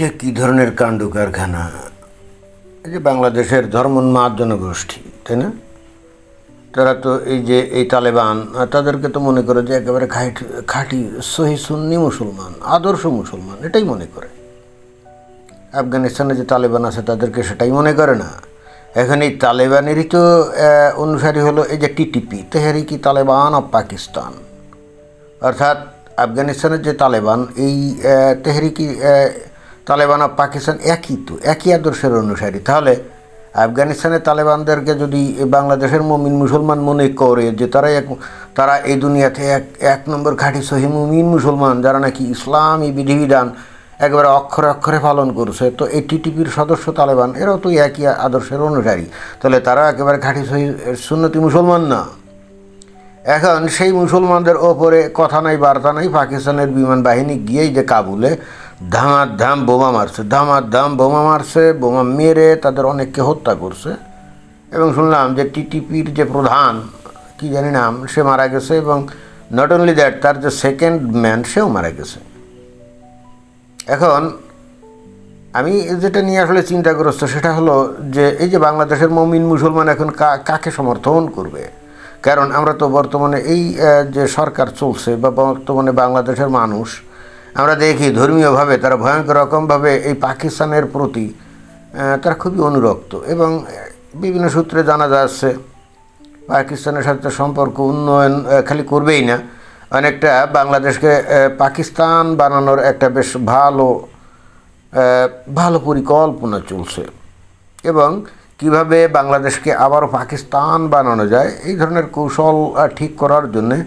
এইটা কি ধরনের কাণ্ড কারখানা? এই যে বাংলাদেশের ধর্মোন্মাদ জনগোষ্ঠী, তাই না? তারা তো এই যে এই তালেবান তাদেরকে তো মনে করে যে একেবারে খাঁটি খাঁটি, সহি সুন্নি মুসলমান, আদর্শ মুসলমান, এটাই মনে করে। আফগানিস্তানে যে তালেবান আছে, তাদেরকে সেটাই মনে করে না। এখন এই তালেবানেরই তো অনুসারী হলো এই যে টিটিপি তেহরিকি তালেবান অফ পাকিস্তান? অর্থাৎ আফগানিস্তানের যে তালেবান, এই তেহরিকি তালেবান অফ পাকিস্তান একই তো, একই আদর্শের অনুসারী। তাহলে আফগানিস্তানের তালেবানদেরকে যদি বাংলাদেশের মমিন মুসলমান মনে করে যে তারা এক, তারা এই দুনিয়াতে এক এক নম্বর খাঁটি সহি মুমিন মুসলমান, যারা নাকি ইসলামী বিধিবিধান একেবারে অক্ষরে অক্ষরে পালন করছে, তো এই টিটিপির সদস্য তালেবান, এরাও তো একই আদর্শের অনুসারী। তাহলে তারা একেবারে খাঁটি সহি সুন্নতি মুসলমান না। এখন সেই মুসলমানদের ওপরে কথা নাই, বার্তা নাই, পাকিস্তানের বিমান বাহিনী গিয়েই যে কাবুলে ধামার ধাম বোমা মারছে, ধামার ধাম বোমা মারছে, বোমা মেরে তাদের অনেককে হত্যা করছে। এবং শুনলাম যে টিটিপির যে প্রধান, কি জানি নাম, সে মারা গেছে এবং নট অনলি দ্যাট তার যে সেকেন্ড ম্যান সেও মারা গেছে। এখন আমি যেটা নিয়ে আসলে চিন্তাগ্রস্ত সেটা হলো যে এই যে বাংলাদেশের মমিন মুসলমান এখন কাকে সমর্থন করবে? কারণ আমরা তো বর্তমানে এই যে সরকার চলছে বা বর্তমানে বাংলাদেশের মানুষ আমরা দেখি ধর্মীয়ভাবে তারা ভয়ঙ্কর রকমভাবে এই পাকিস্তানের প্রতি তারা খুবই অনুরক্ত এবং বিভিন্ন সূত্রে জানা যাচ্ছে পাকিস্তানের সাথে সম্পর্ক উন্নয়ন খালি করবেই না। অনেকটা বাংলাদেশকে পাকিস্তান বানানোর একটা বেশ ভালো ভালো পরিকল্পনা চলছে এবং কীভাবে বাংলাদেশকে আবারও পাকিস্তান বানানো যায়, এই ধরনের কৌশল ঠিক করার জন্যে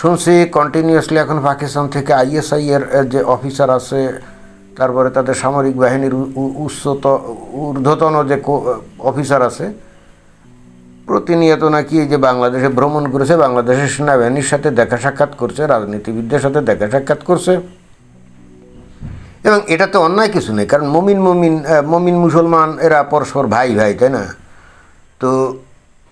শুনছি কন্টিনিউয়াসলি এখন পাকিস্তান থেকে আইএসআই এর যে অফিসার আছে, তারপরে তাদের সামরিক বাহিনীর উচ্চত, ঊর্ধ্বতন যে অফিসার আছে, প্রতিনিয়ত নাকি এই যে বাংলাদেশে ভ্রমণ করেছে, বাংলাদেশের সেনাবাহিনীর সাথে দেখা সাক্ষাৎ করছে, রাজনীতিবিদদের সাথে দেখা সাক্ষাৎ করছে। এবং এটা তো অন্যায় কিছু নেই, কারণ মমিন মমিন মমিন মুসলমান, এরা পরস্পর ভাই ভাই তাই না? তো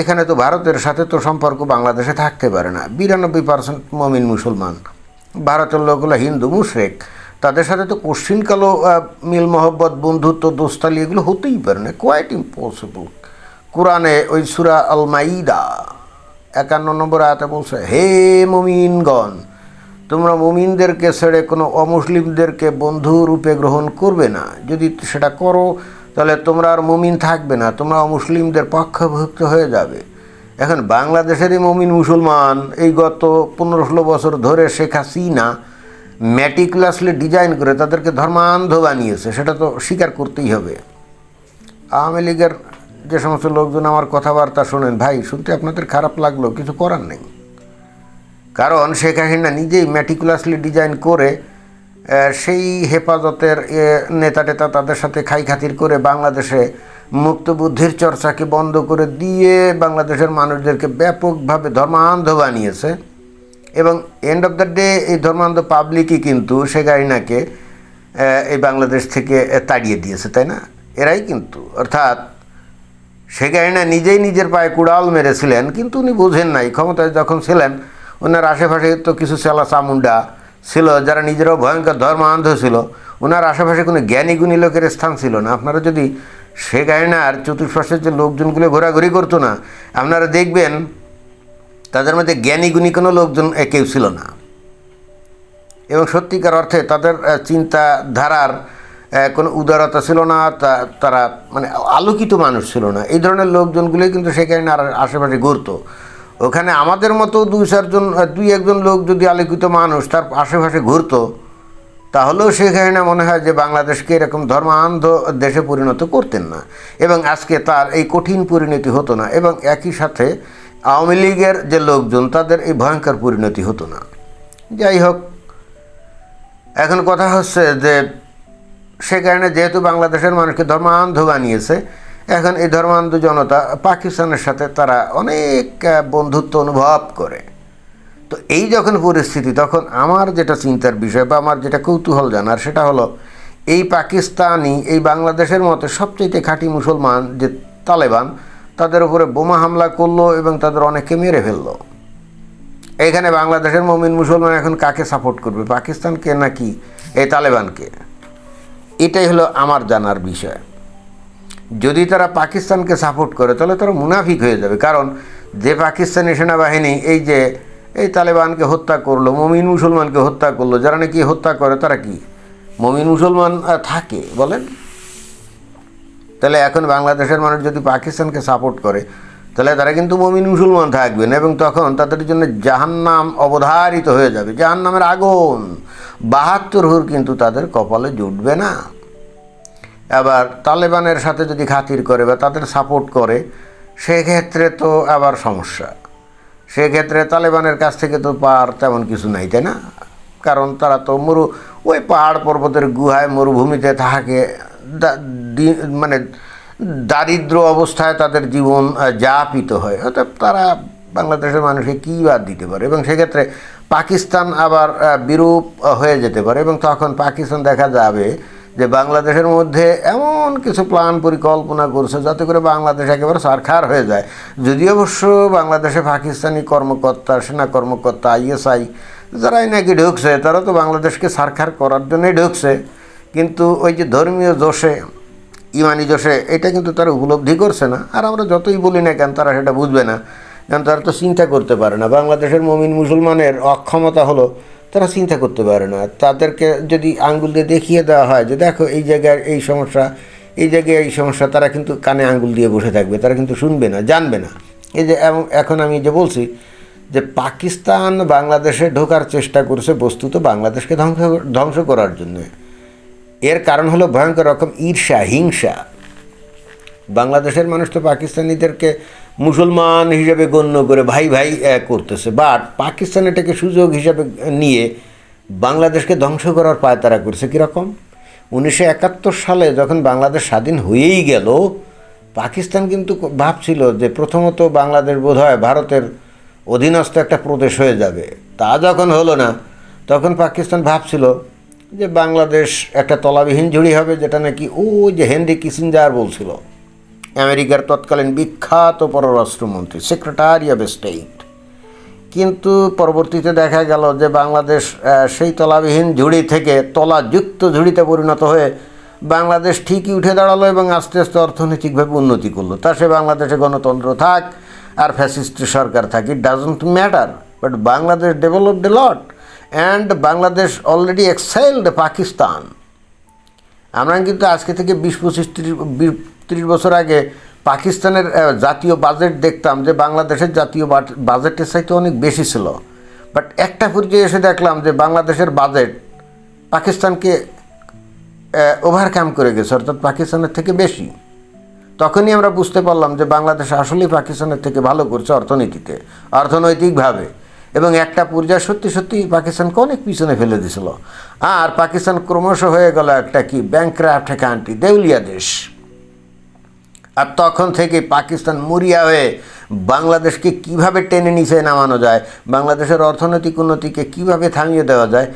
এখানে তো ভারতের সাথে তো সম্পর্ক বাংলাদেশে থাকতে পারে না। বিরানব্বই পার্সেন্ট মমিন মুসলমান। ভারতের লোকগুলো হিন্দু, মুশরেক। তাদের সাথে তো কোশ্চিনকালও মিল মহব্বত, বন্ধুত্ব, দোস্তালি এগুলো হতেই পারে না। কোয়াইট ইম্পসিবল কোরআনে ওই সুরা আল মাইদা একান্ন নম্বর আয়াতে বলছে, হে মমিনগণ, তোমরা মুমিনদেরকে ছেড়ে কোনো অমুসলিমদেরকে বন্ধু রূপে গ্রহণ করবে না। যদি সেটা করো তাহলে তোমরা আর মুমিন থাকবে না, তোমরা মুসলিমদের পক্ষভুক্ত হয়ে যাবে। এখন বাংলাদেশেরই মুমিন মুসলমান, এই গত পনেরো ষোলো বছর ধরে শেখ হাসিনা ম্যাটিকুলাসলি ডিজাইন করে তাদেরকে ধর্মান্ধ বানিয়েছে, সেটা তো স্বীকার করতেই হবে। আওয়ামী লীগের যে সমস্ত লোকজন আমার কথাবার্তা শোনেন, ভাই, শুনতে আপনাদের খারাপ লাগল, কিছু করার নেই। কারণ শেখ হাসিনা নিজেই ম্যাটিকুলাসলি ডিজাইন করে সেই হেফাজতের নেতা টেতা তাদের সাথে খাই খাতির করে বাংলাদেশে মুক্ত বুদ্ধির চর্চাকে বন্ধ করে দিয়ে বাংলাদেশের মানুষদেরকে ব্যাপকভাবে ধর্মান্ধ বানিয়েছে। এবং এন্ড অফ দ্য ডে এই ধর্মান্ধ পাবলিকই কিন্তু সে আহ, এই বাংলাদেশ থেকে তাড়িয়ে দিয়েছে তাই না? এরাই কিন্তু অর্থাৎ সে হাসিনা নিজেই নিজের পায়ে কুড়াল মেরেছিলেন কিন্তু উনি বোঝেন নাই ক্ষমতায় যখন ছিলেন ওনার আশেপাশে তো কিছু চেলা চামুন্ডা ছিল, যারা নিজেরাও ভয়ঙ্কর ধর্মান্ধ ছিল ওনার আশেপাশে কোনো জ্ঞানী গুণী লোকের স্থান ছিল না। আপনারা যদি শেখ হাসিনার চতুর্পাশের যে লোকজনগুলো ঘোরাঘুরি করতো না, আপনারা দেখবেন তাদের মধ্যে জ্ঞানী গুণী কোনো লোকজন কেউ ছিল না। এবং সত্যিকার অর্থে তাদের চিন্তাধারার কোনো উদারতা ছিল না তারা মানে আলোকিত মানুষ ছিল না। এই ধরনের লোকজনগুলোই কিন্তু সেখানে আশেপাশে ঘুরতো। ওখানে আমাদের মতো দুই চারজন দুই একজন লোক যদি আলোকিত মানুষ তার আশেপাশে ঘুরতো, তাহলেও সেখানে মনে হয় যে বাংলাদেশকে এরকম ধর্মান্ধ দেশে পরিণত করতেন না। এবং আজকে তার এই কঠিন পরিণতি হতো না এবং একই সাথে আওয়ামী লীগের যে লোকজন, তাদের এই ভয়ঙ্কর পরিণতি হতো না। যাই হোক, এখন কথা হচ্ছে যে সে কারণে যেহেতু বাংলাদেশের মানুষকে ধর্মান্ধ বানিয়েছে এখন এই ধর্মান্ধ জনতা পাকিস্তানের সাথে তারা অনেক বন্ধুত্ব অনুভব করে। তো এই যখন পরিস্থিতি, তখন আমার যেটা চিন্তার বিষয় বা আমার যেটা কৌতূহল জানার সেটা হলো, এই পাকিস্তানি, এই বাংলাদেশের মতো সবচেয়ে খাঁটি মুসলমান যে তালেবান, তাদের উপরে বোমা হামলা করল এবং তাদের অনেককে মেরে ফেলল। এখানে বাংলাদেশের মমিন মুসলমান এখন কাকে সাপোর্ট করবে? পাকিস্তানকে নাকি এই তালেবানকে? এটাই হলো আমার জানার বিষয়। যদি তারা পাকিস্তানকে সাপোর্ট করে, তাহলে তারা মুনাফিক হয়ে যাবে। কারণ যে পাকিস্তানি সেনাবাহিনী এই যে, এই তালেবানকে হত্যা করল, মমিন মুসলমানকে হত্যা করল, যারা নাকি হত্যা করে, তারা কি? মমিন মুসলমান থাকে, বলেন। তাহলে এখন বাংলাদেশের মানুষ যদি পাকিস্তানকে সাপোর্ট করে, তাহলে তারা কিন্তু মমিন মুসলমান থাকবেন এবং তখন তাদের জন্য জাহান্নাম অবধারিত হয়ে যাবে। জাহান্নামের আগুন, বাহাত্তর হুর কিন্তু তাদের কপালে জুটবে না। আবার তালেবানের সাথে যদি খাতির করে বা তাদের সাপোর্ট করে, সেক্ষেত্রে তো আবার সমস্যা। সেক্ষেত্রে তালেবানের কাছ থেকে তো পার তেমন কিছু নাই, তাই না? কারণ তারা তো মরু, ওই পাহাড় পর্বতের গুহায় মরুভূমিতে থাকে মানে দারিদ্র অবস্থায় তাদের জীবন যাপিত হয়। অর্থাৎ তারা বাংলাদেশের মানুষকে কী বাদ দিতে পারে? এবং সেক্ষেত্রে পাকিস্তান আবার বিরূপ হয়ে যেতে পারে। এবং তখন পাকিস্তান দেখা যাবে যে বাংলাদেশের মধ্যে এমন কিছু প্ল্যান পরিকল্পনা করছে যাতে করে বাংলাদেশ একেবারে সরকার হয়ে যায়। যদি অবশ্য বাংলাদেশে পাকিস্তানি কর্মকর্তা, সেনা কর্মকর্তা আইএসআই যারাই নাকি ঢুকছে, তারা তো বাংলাদেশকে সরকার করার জন্যই ঢুকছে। কিন্তু ওই যে ধর্মীয় জোশে, ইমানি জোশে, এটা কিন্তু তারা উপলব্ধি করছে না। আর আমরা যতই বলি না কেন, তারা সেটা বুঝবে না। কারণ তারা তো চিন্তা করতে পারে না। বাংলাদেশের মমিন মুসলমানের অক্ষমতা হলো তারা চিন্তা করতে পারে না। তাদেরকে যদি আঙ্গুল দিয়ে দেখিয়ে দেওয়া হয় যে, দেখো, এই জায়গায় এই সমস্যা, এই জায়গায় এই সমস্যা, তারা কিন্তু কানে আঙ্গুল দিয়ে বসে থাকবে। তারা কিন্তু শুনবে না, জানবে না। এই যে এখন আমি যে বলছি যে, পাকিস্তান বাংলাদেশে ঢোকার চেষ্টা করছে বস্তুত বাংলাদেশকে ধ্বংস ধ্বংস করার জন্য। এর কারণ হলো ভয়ঙ্কর রকম ঈর্ষা, হিংসা। বাংলাদেশের মানুষ তো পাকিস্তানিদেরকে মুসলমান হিসেবে গণ্য করে ভাই ভাই করতেছে। বাট পাকিস্তান এটাকে সুযোগ হিসাবে নিয়ে বাংলাদেশকে ধ্বংস করার পায়তারা করছে কীরকম? উনিশশো একাত্তর সালে যখন বাংলাদেশ স্বাধীন হয়েই গেল, পাকিস্তান কিন্তু ভাবছিল যে প্রথমত বাংলাদেশ বোধ হয় ভারতের অধীনস্থ একটা প্রদেশ হয়ে যাবে। তা যখন হলো না, তখন পাকিস্তান ভাবছিল যে বাংলাদেশ একটা তলাবিহীন ঝুড়ি হবে, যেটা নাকি ও যে হেনরি কিসিঞ্জার বলছিল। আমেরিকার তৎকালীন বিখ্যাত পররাষ্ট্রমন্ত্রী সেক্রেটারি অফ স্টেট কিন্তু পরবর্তীতে দেখা গেল যে বাংলাদেশ সেই তলাবিহীন ঝুড়ি থেকে তলাযুক্ত ঝুড়িতে পরিণত হয়ে বাংলাদেশ ঠিকই উঠে দাঁড়াল এবং আস্তে আস্তে অর্থনৈতিকভাবে উন্নতি করল। তা সে বাংলাদেশে গণতন্ত্র থাক আর ফ্যাসিস্ট সরকার থাক it doesn't matter but Bangladesh developed a lot and Bangladesh already exiled Pakistan আমরা কিন্তু আজকে থেকে বিশ পঁচিশ ত্রিশ বছর আগে পাকিস্তানের জাতীয় বাজেট দেখতাম যে বাংলাদেশের জাতীয় বাজেটের চাইতে অনেক বেশি ছিল। বাট একটা পর্যায়ে এসে দেখলাম যে বাংলাদেশের বাজেট পাকিস্তানকে ওভারকাম করে গেছে, অর্থাৎ পাকিস্তানের থেকে বেশি। তখনই আমরা বুঝতে পারলাম যে বাংলাদেশ আসলেই পাকিস্তানের থেকে ভালো করছে অর্থনীতিতে, অর্থনৈতিকভাবে। এবং একটা পর্যায়ে সত্যি সত্যি পাকিস্তানকে অনেক পিছনে ফেলে দিছিল। আর পাকিস্তান ক্রমশ হয়ে গেল একটা কি ব্যাংক্রাফ্ট কান্ট্রি দেউলিয়া দেশ। আর তখন থেকে পাকিস্তান মরিয়া হয়ে বাংলাদেশকে কীভাবে টেনে নিচে নামানো যায়, বাংলাদেশের অর্থনৈতিক উন্নতিকে কীভাবে থামিয়ে দেওয়া যায়,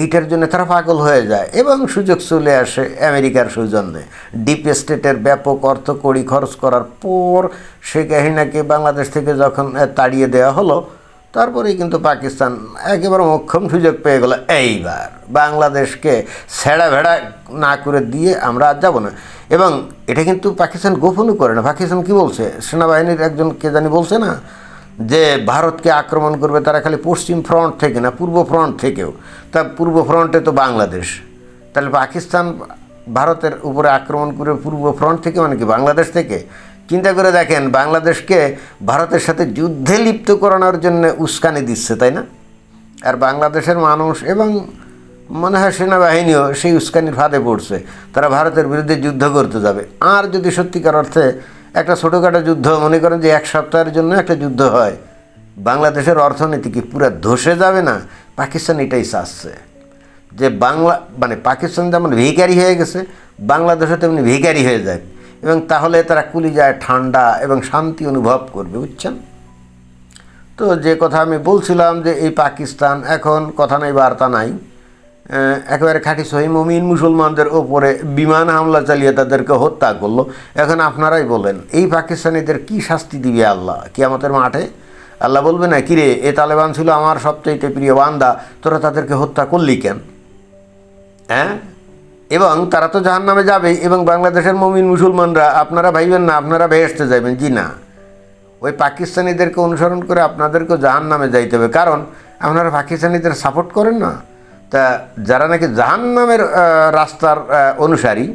এইটার জন্য তারা পাগল হয়ে যায় এবং সুযোগ চলে আসে আমেরিকার সৌজন্যে। ডিপ স্টেটের ব্যাপক অর্থ কড়ি খরচ করার পর সে কাহিনাকে বাংলাদেশ থেকে যখন তাড়িয়ে দেওয়া হলো তারপরেই কিন্তু পাকিস্তান একেবারে মোক্ষম সুযোগ পেয়ে গেল এইবার। বাংলাদেশকে ছেঁড়া ভেড়া না করে দিয়ে আমরা আর যাব না। এবং এটা কিন্তু পাকিস্তান গোপনও করে না। পাকিস্তান কি বলছে? সেনাবাহিনীর একজন কে জানি বলছে না, যে ভারতকে আক্রমণ করবে তারা খালি পশ্চিম ফ্রন্ট থেকে না, পূর্ব ফ্রন্ট থেকেও। তা পূর্ব ফ্রন্টে তো বাংলাদেশ। তাহলে পাকিস্তান ভারতের উপরে আক্রমণ করে পূর্ব ফ্রন্ট থেকে মানে কি, বাংলাদেশ থেকে? চিন্তা করে দেখেন, বাংলাদেশকে ভারতের সাথে যুদ্ধে লিপ্ত করানোর জন্য উস্কানি দিচ্ছে, তাই না? আর বাংলাদেশের মানুষ এবং মনে হয় সেনাবাহিনীও সেই উস্কানির ফাঁদে পড়ছে। তারা ভারতের বিরুদ্ধে যুদ্ধ করতে যাবে। আর যদি সত্যিকার অর্থে একটা ছোটোখাটো যুদ্ধ, মনে করেন যে এক সপ্তাহের জন্য একটা যুদ্ধ হয়, বাংলাদেশের অর্থনীতি কি পুরো ধসে যাবে না? পাকিস্তান এটাই চাচ্ছে। যে বাংলা মানে পাকিস্তান যেমন ভিকারি হয়ে গেছে, বাংলাদেশও তেমনি ভিকারি হয়ে যায়। এবং তাহলে তারা কুলি যায় ঠান্ডা এবং শান্তি অনুভব করবে, বুঝছেন? তো যে কথা আমি বলছিলাম যে এই পাকিস্তান এখন কথা নাই, বার্তা নাই একেবারে খাঁটি সহি মমিন মুসলমানদের ওপরে বিমান হামলা চালিয়ে তাদেরকে হত্যা করল। এখন আপনারাই বলেন, এই পাকিস্তানিদের কি শাস্তি দিবে আল্লাহ? কিয়ামতের মাঠে? আল্লাহ বলবে না, কিরে, এ তালেবান ছিল আমার সবচাইতে প্রিয় বান্দা, তোরা তাদেরকে হত্যা করলি কেন? হ্যাঁ? এবং তারা তো জাহান নামে যাবে এবং বাংলাদেশের মমিন মুসলমানরা, আপনারা ভাইবেন না, আপনারা বেহেসতে যাবেন জি না। ওই পাকিস্তানিদেরকে অনুসরণ করে আপনাদেরকেও জাহান নামে যাইতে হবে। কারণ আপনারা পাকিস্তানিদের সাপোর্ট করেন না। তা যারা নাকি জাহান নামের রাস্তার অনুসারী,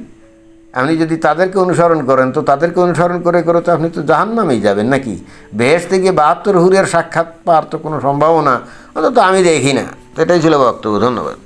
আপনি যদি তাদেরকে অনুসরণ করেন, তো তাদেরকে অনুসরণ করে করে তো আপনি তো জাহান নামেই যাবেন নাকি? বেহেস্তে গিয়ে বাহাত্তর হুরের সাক্ষাৎ পাওয়ার তো কোনো সম্ভাবনা, অন্তত আমি দেখি না। এটাই ছিল বক্তব্য। ধন্যবাদ।